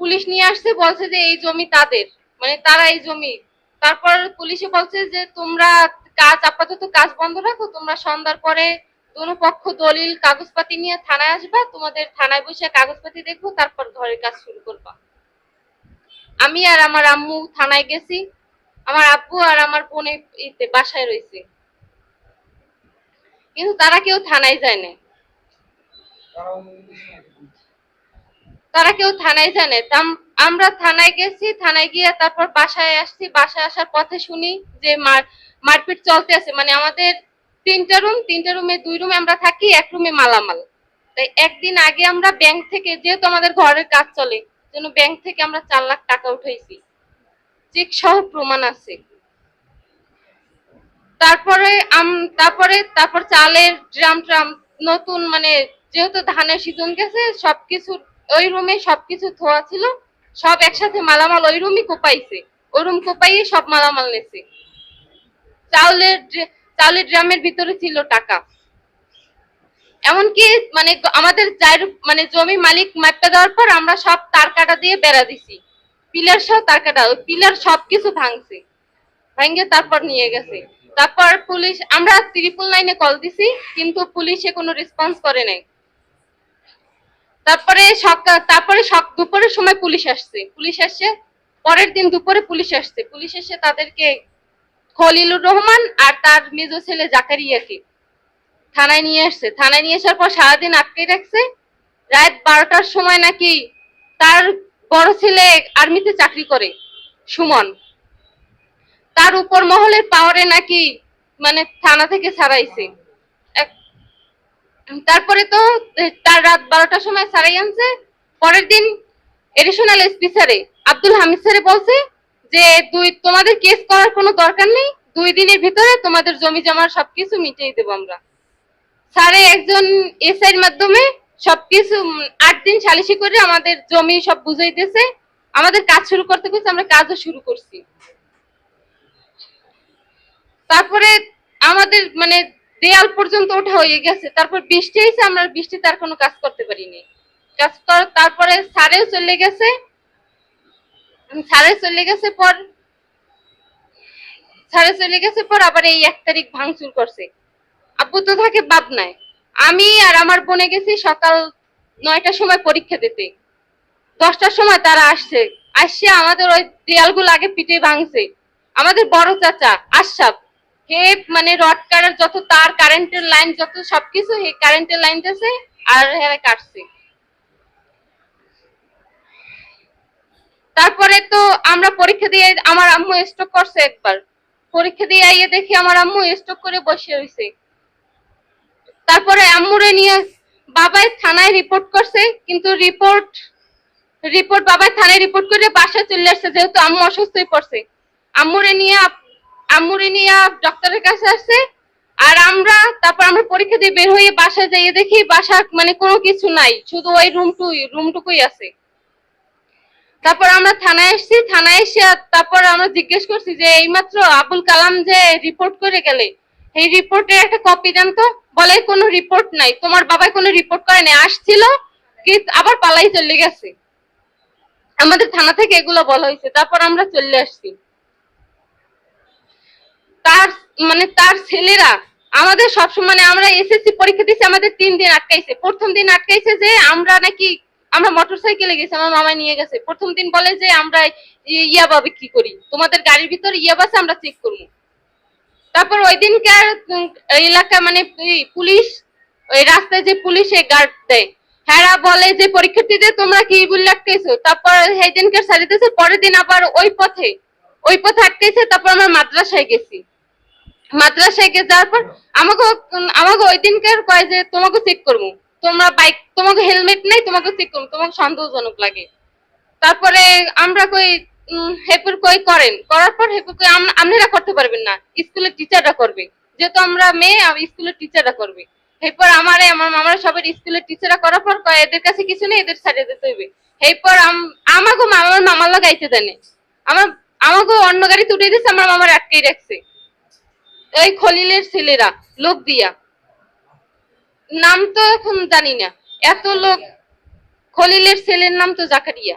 Police নিয়ে আসছে, বলছে যে এই জমি তাদের। মানে তারা এই জমি। তারপর পুলিশে বলছে যে তোমরা কাজ, আপাতত কাজ বন্ধ রাখো, তোমরা সন্ধ্যার পরে কোনো পক্ষ দলিল, কাগজপাতি নিয়ে থানায় আসবা, তোমাদের থানায় বসে কাগজপাতি দেখব, তারপর ঘরের কাজ শুরু করবা। আমি আর আমার আম্মু থানায় গেছি। আমার আব্বু আর আমার বোনে বাসায় রয়েছে। কিন্তু তারা কেউ থানায় যায় না তারা কেউ থানায় জানে। আমরা থানায় গেছি, থানায় গিয়ে তারপর বাসায় আসছি। বাসায় আসার পথে শুনি যে মার মারপিট চলতে আছে। মানে আমাদের তিনটা রুম তিনটা রুমে দুই রুমে আমরা থাকি, এক রুমে মালামাল। তাই একদিন আগে আমরা ব্যাংক থেকে, যেহেতু আমাদের ঘরের কাজ চলে জন্য ব্যাংক থেকে আমরা চার লাখ টাকা উঠাইছি। চেক সহ প্রমাণ আছে। তারপরে তারপরে তারপর চালের ড্রাম ট্রাম নতুন মানে যেহেতু ধানের সিজন গেছে সবকিছু ওই রুমে সবকিছু থোয়া ছিল, সব একসাথে মালামাল ওই রুমই কোপাইছে। ওই রুম কোপাইয়ে সব মালামাল নেছে। চাউলের চাউলের ড্রামের ভিতরে ছিল টাকা। এমনকি মানে আমাদের যার মানে জমি মালিক মাপটা দেওয়ার পর আমরা সব তার কাটা দিয়ে বেড়া দিছি। পিলার সহ তার কাটা, ওই পিলার সবকিছু ভাঙছে। ভাঙ্গে তারপর নিয়ে গেছে। তারপর পুলিশ, আমরা ত্রিপুল নাইনে কল দিছি, কিন্তু পুলিশে কোনো রেসপন্স করে নাই। তারপরে সকাল তারপরে দুপুরের সময় পুলিশ আসছে। পুলিশ আসছে পরের দিন দুপুরে পুলিশ আসছে। পুলিশ এসে তাদেরকে খলিলুর রহমান আর তার মেজ ছেলে জাকারিয়াকে থানায় নিয়ে আসছে। থানায় নিয়ে আসার পর সারাদিন আটকে রাখছে। রাত বারোটার সময় নাকি তার বড় ছেলে আর্মিতে চাকরি করে, সুমন। তার উপর মহলের পাওয়ারে নাকি মানে থানা থেকে ছাড়াইছে। তারপরে তো তার রাত বারোটার সময় সারাই আনছে। পরের দিন এডিশনাল এসপি স্যারে আব্দুল হামিদ স্যারে বলছে যে, দুই, তোমাদের কেস করার কোনো দরকার নেই। দুই দিনের ভিতরে তোমাদের জমি জমার সবকিছু মিটিয়ে দেবো আমরা। স্যারে একজন এসআইয়ের মাধ্যমে সবকিছু আট দিন সালিশি করে আমাদের জমি সব বুঝাই বুঝাইতেছে আমাদের কাজ শুরু করতে করতে আমরা কাজও শুরু করছি। তারপরে আমাদের মানে দেয়াল পর্যন্ত ওঠা হয়ে গেছে। তারপর বৃষ্টি হয়েছে, আমরা বৃষ্টিতে আর কোনো কাজ করতে পারিনি। কাজ কর, তারপরে স্যারেও চলে গেছে। স্যারে চলে গেছে পর, স্যারে চলে গেছে পর আবার এই এক তারিখ ভাঙচুর করছে। আব্বু তো থাকে পাবনায় আমি আর আমার বোনে গেছি সকাল নয়টার সময় পরীক্ষা দিতে। দশটার সময় তারা আসছে। আসছে আমাদের ওই দেয়ালগুলো আগে পিটে ভাঙছে। আমাদের বড় চাচা আশরাফ। হে মানে রড কাটার যত তার কারেন্টের লাইন যত সবকিছু, হে কারেন্টের লাইন আছে আর হেরা কাটছে। তারপরে তো আমরা পরীক্ষা দিয়ে আমার আম্মু স্টক করছে একবার। পরীক্ষা দিয়ে আইয়ে দেখি আমার আম্মু স্টক করে বসে রয়েছে তারপরে আম্মুরে নিয়ে বাবাই থানায় রিপোর্ট করছে, কিন্তু রিপোর্ট রিপোর্ট বাবাই থানায় রিপোর্ট করে বাসায় চলে আসছে, যেহেতু আম্মু অসুস্থ হয়ে পড়ছে। আম্মুরে নিয়ে আম্মুরে নিয়ে ডক্টরের কাছে আসছে। আর আমরা, তারপর আমরা পরীক্ষা দিয়ে বের হয়ে বাসায় যাইয়ে দেখি বাসা মানে কোনো কিছু নাই, শুধু ওই রুমটুই রুমটুকুই আছে। তারপর আমরা থানায় এসেছি থানায় এসে তারপর আমরা জিজ্ঞেস করছি যে, এইমাত্র আবুল কালাম যে রিপোর্ট করে গেলে, এই রিপোর্টের একটা কপি দেন তো। বলে, কোনো রিপোর্ট নাই, তোমার বাবা কোনো রিপোর্ট করে নাই, আসছিল কি আবার পালাই চলে গেছে। আমাদের থানা থেকে এগুলো বলা হয়েছে, তারপর আমরা চলে আসছি। তার মানে তার ছেলেরা আমাদের সবসময় মানে আমরা এসএসসি পরীক্ষা দিয়েছি, আমাদের তিন দিন আটকাইছে। প্রথম দিন আটকাইছে যে আমরা নাকি, আমরা মোটর সাইকেলে গেছি, আমার মামা নিয়ে গেছে। প্রথম দিন বলে যে আমরা ইয়াবা বিক্রি করি। তোমাদের গাড়ির ভিতরে ইয়াবাসে আমরা চেক করব। তারপর ওই দিনকার এলাকা মানে পুলিশ, ওই রাস্তায় যে পুলিশে গার্ড দেয়। হ্যাঁ বলে যে, পরীক্ষার্থীদের তোমরা কি বলে আটকেছো তারপর সেই দিনকার সারিতেছে পরের দিন আবার ওই পথে ওই পথে আটকেছে তারপর আমরা মাদ্রাসায় গেছি। মাদ্রাসায় গিয়ে যাওয়ার পর আমাকে আমাকে ওই দিনকার কয় যে তোমাকে চেক করব। তোমরা বাইক তোমাকে হেলমেট নেই, তোমাকে চেক করব। তোমাকে সন্দেহজনক লাগে। তারপরে আমরা কই হেপুর কই করেন। করার পর হেপুর কই আপনারা করতে পারবেন না। স্কুলের টিচাররা করবে। যেহেতু আমরা মেয়ে স্কুলের টিচাররা করবে। এরপর আমার আমার মামারা সবার স্কুলের টিচাররা করার পর কয়, এদের কাছে কিছু নেই, এদের ছাড়িয়ে দিতে হইবে। এরপর আমাকে মামার মামার লোক আইতে দেনে আমার আমাকে অন্য গাড়ি তুলে দিচ্ছে আমার মামার আটকেই রাখছে। ওই খলিলের ছেলেরা লোক দিয়া। নাম তো এখন জানি না। এত লোক, খলিলের ছেলের নাম তো জাকারিয়া।